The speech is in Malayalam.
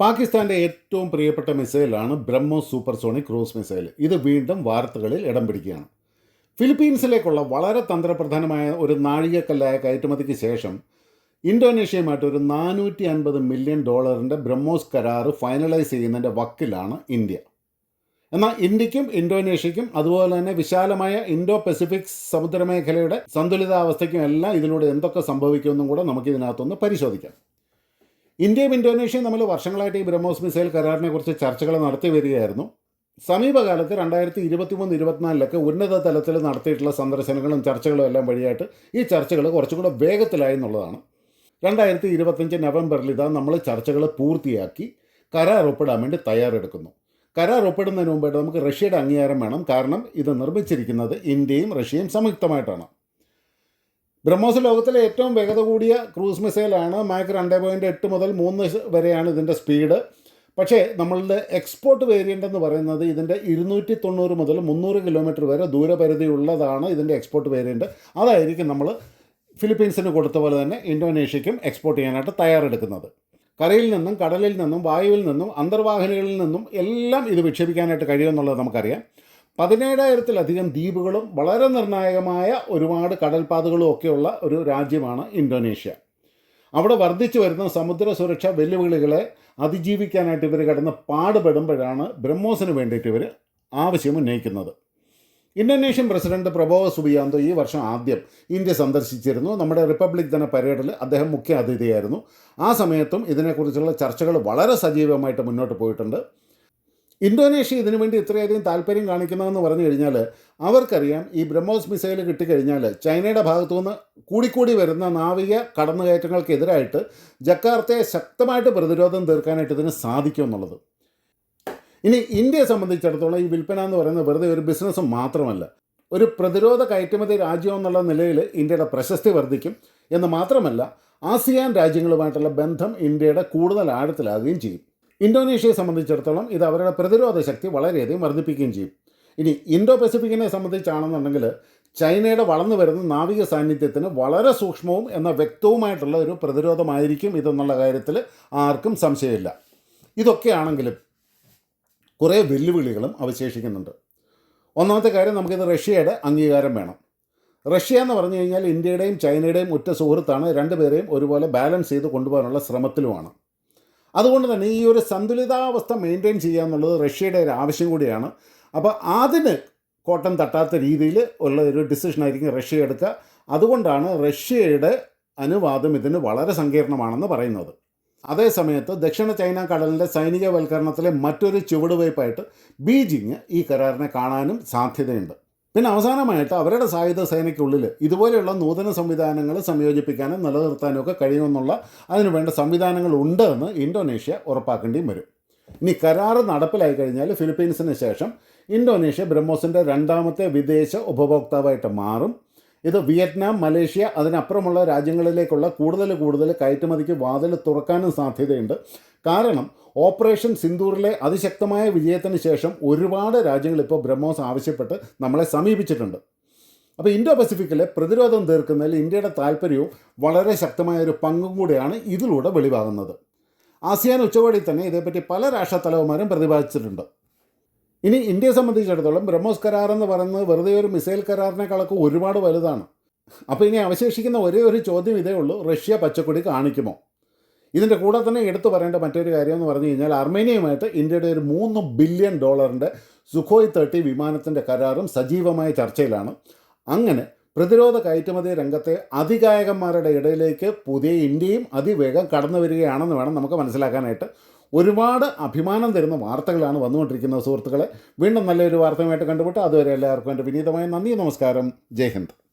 പാകിസ്ഥാന്റെ ഏറ്റവും പ്രിയപ്പെട്ട മിസൈലാണ് ബ്രഹ്മോസ് സൂപ്പർസോണിക് ക്രൂസ് മിസൈൽ. ഇത് വീണ്ടും വാർത്തകളിൽ ഇടം പിടിക്കുകയാണ്. ഫിലിപ്പീൻസിലേക്കുള്ള വളരെ തന്ത്രപ്രധാനമായ ഒരു നാഴികക്കല്ലായ കയറ്റുമതിക്ക് ശേഷം ഇന്തോനേഷ്യയുമായിട്ട് ഒരു നാനൂറ്റി അൻപത് മില്യൺ ഡോളറിന്റെ ബ്രഹ്മോസ് കരാറ് ഫൈനലൈസ് ചെയ്യുന്നതിന്റെ വക്കിലാണ് ഇന്ത്യ. എന്നാൽ ഇന്ത്യക്കും ഇന്തോനേഷ്യയ്ക്കും അതുപോലെ തന്നെ വിശാലമായ ഇൻഡോ പസഫിക് സമുദ്രമേഖലയുടെ സന്തുലിതാവസ്ഥയ്ക്കും എല്ലാം ഇതിലൂടെ എന്തൊക്കെ സംഭവിക്കുമെന്നും കൂടെ നമുക്ക് ഇതിനകത്തൊന്ന് പരിശോധിക്കാം. ഇന്ത്യയും ഇന്തോനേഷ്യയും തമ്മിൽ വർഷങ്ങളായിട്ട് ഈ ബ്രഹ്മോസ് മിസൈൽ കരാറിനെ കുറിച്ച് ചർച്ചകൾ നടത്തി വരികയായിരുന്നു. സമീപകാലത്ത് രണ്ടായിരത്തി ഇരുപത്തിമൂന്ന് ഇരുപത്തിനാലിലൊക്കെ ഉന്നത തലത്തിൽ നടത്തിയിട്ടുള്ള സന്ദർശനങ്ങളും ചർച്ചകളും എല്ലാം വഴിയായിട്ട് ഈ ചർച്ചകൾ കുറച്ചും കൂടെ വേഗത്തിലായി എന്നുള്ളതാണ്. രണ്ടായിരത്തി ഇരുപത്തഞ്ച് നവംബറിൽ ഇതാ നമ്മൾ ചർച്ചകൾ പൂർത്തിയാക്കി കരാർ ഒപ്പിടാൻ വേണ്ടി തയ്യാറെടുക്കുന്നു. കരാർ ഒപ്പിടുന്നതിന് മുമ്പായിട്ട് നമുക്ക് റഷ്യയുടെ അംഗീകാരം വേണം. കാരണം ഇത് നിർമ്മിച്ചിരിക്കുന്നത് ഇന്ത്യയും റഷ്യയും സംയുക്തമായിട്ടാണ്. ബ്രഹ്മോസ് ലോകത്തിലെ ഏറ്റവും വേഗത കൂടിയ ക്രൂസ് മിസൈലാണ് മാക് രണ്ട് പോയിന്റ് എട്ട് മുതൽ മൂന്ന് വരെയാണ് ഇതിന്റെ സ്പീഡ്. പക്ഷേ നമ്മളുടെ എക്സ്പോർട്ട് വേരിയന്റ് എന്ന് പറയുന്നത് ഇതിന്റെ ഇരുന്നൂറ്റി തൊണ്ണൂറ് മുതൽ മുന്നൂറ് കിലോമീറ്റർ വരെ ദൂരപരിധി ഉള്ളതാണ് ഇതിന്റെ എക്സ്പോർട്ട് വേരിയന്റ് അതായിരിക്കും നമ്മൾ ഫിലിപ്പീൻസിന് കൊടുത്ത പോലെ തന്നെ ഇന്തോനേഷ്യയ്ക്കും എക്സ്പോർട്ട് ചെയ്യാനായിട്ട് തയ്യാറെടുക്കുന്നത്. കരയിൽ നിന്നും കടലിൽ നിന്നും വായുവിൽ നിന്നും അന്തർവാഹിനികളിൽ നിന്നും എല്ലാം ഇത് വിക്ഷേപിക്കാനായിട്ട് കഴിയുമെന്നുള്ളത് നമുക്കറിയാം. പതിനേഴായിരത്തിലധികം ദ്വീപുകളും വളരെ നിർണായകമായ ഒരുപാട് കടൽപ്പാതകളും ഒക്കെയുള്ള ഒരു രാജ്യമാണ് ഇന്തോനേഷ്യ. അവിടെ വർദ്ധിച്ചു വരുന്ന സമുദ്ര സുരക്ഷാ വെല്ലുവിളികളെ അതിജീവിക്കാനായിട്ട് ഇവർ കിടന്ന് പാടുപെടുമ്പോഴാണ് ബ്രഹ്മോസിന് വേണ്ടിയിട്ട് ഇവർ ആവശ്യം ഉന്നയിക്കുന്നത്. ഇന്തോനേഷ്യൻ പ്രസിഡന്റ് പ്രബോവ സുബിയാന്തോ ഈ വർഷം ആദ്യം ഇന്ത്യ സന്ദർശിച്ചിരുന്നു. നമ്മുടെ റിപ്പബ്ലിക് ദിന പരേഡിൽ അദ്ദേഹം മുഖ്യ അതിഥിയായിരുന്നു ആ സമയത്തും ഇതിനെക്കുറിച്ചുള്ള ചർച്ചകൾ വളരെ സജീവമായിട്ട് മുന്നോട്ട് പോയിട്ടുണ്ട്. ഇന്തോനേഷ്യ ഇതിനു വേണ്ടി ഇത്രയധികം താല്പര്യം കാണിക്കുന്നതെന്ന് പറഞ്ഞു കഴിഞ്ഞാൽ അവർക്കറിയാം ഈ ബ്രഹ്മോസ് മിസൈൽ കിട്ടിക്കഴിഞ്ഞാൽ ചൈനയുടെ ഭാഗത്തു നിന്ന് കൂടിക്കൂടി വരുന്ന നാവിക കടന്നുകയറ്റങ്ങൾക്കെതിരായിട്ട് ജക്കാർത്തയെ ശക്തമായിട്ട് പ്രതിരോധം തീർക്കാനായിട്ട് ഇതിന് സാധിക്കും എന്നുള്ളത്. ഇനി ഇന്ത്യയെ സംബന്ധിച്ചിടത്തോളം ഈ വിൽപ്പന എന്ന് പറയുന്നത് വെറുതെ ഒരു ബിസിനസ് മാത്രമല്ല ഒരു പ്രതിരോധ കയറ്റുമതി രാജ്യം എന്നുള്ള നിലയിൽ ഇന്ത്യയുടെ പ്രശസ്തി വർദ്ധിക്കും എന്ന് മാത്രമല്ല ആസിയാൻ രാജ്യങ്ങളുമായിട്ടുള്ള ബന്ധം ഇന്ത്യയുടെ കൂടുതൽ ആഴത്തിലാകുകയും ചെയ്യും. ഇന്തോനേഷ്യയെ സംബന്ധിച്ചിടത്തോളം ഇത് അവരുടെ പ്രതിരോധ ശക്തി വളരെയധികം വർദ്ധിപ്പിക്കുകയും ചെയ്യും. ഇനി ഇൻഡോ പസഫിക്കിനെ സംബന്ധിച്ചാണെന്നുണ്ടെങ്കിൽ ചൈനയുടെ വളർന്നു വരുന്ന നാവിക സാന്നിധ്യത്തിന് വളരെ സൂക്ഷ്മവും എന്ന വ്യക്തവുമായിട്ടുള്ള ഒരു പ്രതിരോധമായിരിക്കും ഇതെന്നുള്ള കാര്യത്തിൽ ആർക്കും സംശയമില്ല. ഇതൊക്കെയാണെങ്കിലും കുറേ വെല്ലുവിളികളും അവശേഷിക്കുന്നുണ്ട്. ഒന്നാമത്തെ കാര്യം നമുക്കിത് റഷ്യയുടെ അംഗീകാരം വേണം. റഷ്യ എന്ന് പറഞ്ഞു കഴിഞ്ഞാൽ ഇന്ത്യയുടെയും ചൈനയുടെയും ഉറ്റ സുഹൃത്താണ്. രണ്ടുപേരെയും ഒരുപോലെ ബാലൻസ് ചെയ്ത് കൊണ്ടുപോകാനുള്ള ശ്രമത്തിലുമാണ്. അതുകൊണ്ട് തന്നെ ഈ ഒരു സന്തുലിതാവസ്ഥ മെയിന്റെയിൻ ചെയ്യുക എന്നുള്ളത് റഷ്യയുടെ ഒരു ആവശ്യം കൂടിയാണ്. അപ്പോൾ അതിന് കോട്ടം തട്ടാത്ത രീതിയിൽ ഉള്ള ഒരു ഡിസിഷനായിരിക്കും റഷ്യ എടുക്കുക. അതുകൊണ്ടാണ് റഷ്യയുടെ അനുവാദം ഇതിന് വളരെ സങ്കീർണമാണെന്ന് പറയുന്നത്. അതേസമയത്ത് ദക്ഷിണ ചൈന കടലിന്റെ സൈനികവൽക്കരണത്തിലെ മറ്റൊരു ചുവടുവയ്പായിട്ട് ബീജിങ് ഈ കരാറിനെ കാണാനും സാധ്യതയുണ്ട്. പിന്നെ അവസാനമായിട്ട് അവരുടെ സായുധ സേനയ്ക്കുള്ളിൽ ഇതുപോലെയുള്ള നൂതന സംവിധാനങ്ങൾ സംയോജിപ്പിക്കാനും നിലനിർത്താനും ഒക്കെ കഴിയുമെന്നുള്ള അതിനുവേണ്ട സംവിധാനങ്ങൾ ഉണ്ട് എന്ന് ഇന്തോനേഷ്യ ഉറപ്പാക്കേണ്ടിയും വരും. ഇനി കരാറ് നടപ്പിലായി കഴിഞ്ഞാൽ ഫിലിപ്പീൻസിന് ശേഷം ഇന്തോനേഷ്യ ബ്രഹ്മോസിന്റെ രണ്ടാമത്തെ വിദേശ ഉപഭോക്താവായിട്ട് മാറും. ഇത് വിയറ്റ്നാം മലേഷ്യ അതിനപ്പുറമുള്ള രാജ്യങ്ങളിലേക്കുള്ള കൂടുതൽ കൂടുതൽ കയറ്റുമതിക്ക് വാതിൽ തുറക്കാനും സാധ്യതയുണ്ട്. കാരണം ഓപ്പറേഷൻ സിന്ദൂറിലെ അതിശക്തമായ വിജയത്തിന് ശേഷം ഒരുപാട് രാജ്യങ്ങൾ ഇപ്പോൾ ബ്രഹ്മോസ് ആവശ്യപ്പെട്ട് നമ്മളെ സമീപിച്ചിട്ടുണ്ട്. അപ്പോൾ ഇൻഡോ പസഫിക്കിലെ പ്രതിരോധം തീർക്കുന്നതിൽ ഇന്ത്യയുടെ താല്പര്യവും വളരെ ശക്തമായ ഒരു പങ്കും കൂടെയാണ് ഇതിലൂടെ വെളിവാകുന്നത്. ആസിയാൻ ഉച്ചകോടിയിൽ തന്നെ ഇതേപ്പറ്റി പല രാഷ്ട്രത്തലവന്മാരും പ്രതിപാദിച്ചിട്ടുണ്ട്. ഇനി ഇന്ത്യയെ സംബന്ധിച്ചിടത്തോളം ബ്രഹ്മോസ് കരാർ എന്ന് പറയുന്നത് വെറുതെ ഒരു മിസൈൽ കരാറിനേക്കാളൊക്കെ ഒരുപാട് വലുതാണ്. അപ്പോൾ ഇനി അവശേഷിക്കുന്ന ഒരേ ഒരു ചോദ്യം ഇതേ ഉള്ളൂ റഷ്യ പച്ചക്കൊടി കാണിക്കുമോ? ഇതിന്റെ കൂടെ തന്നെ എടുത്തു പറയേണ്ട മറ്റൊരു കാര്യം എന്ന് പറഞ്ഞു കഴിഞ്ഞാൽ അർമേനിയയുമായിട്ട് ഇന്ത്യയുടെ ഒരു മൂന്ന് ബില്യൺ ഡോളറിന്റെ സുഖോയ് തേർട്ടി വിമാനത്തിന്റെ കരാറും സജീവമായ ചർച്ചയിലാണ്. അങ്ങനെ പ്രതിരോധ കയറ്റുമതി രംഗത്തെ അതികായകന്മാരുടെ ഇടയിലേക്ക് പുതിയ ഇന്ത്യയും അതിവേഗം കടന്നു വരികയാണെന്ന് വേണം നമുക്ക് മനസ്സിലാക്കാനായിട്ട് ഒരുപാട് അഭിമാനം തരുന്ന വാർത്തകളാണ് വന്നുകൊണ്ടിരിക്കുന്നത് സുഹൃത്തുക്കളെ. വീണ്ടും നല്ലൊരു വാർത്തയുമായിട്ട് കണ്ടുപിട്ട് അതുവരെ എല്ലാവർക്കും എന്റെ വിനീതമായ നന്ദി. നമസ്കാരം. ജയ് ഹിന്ദ്.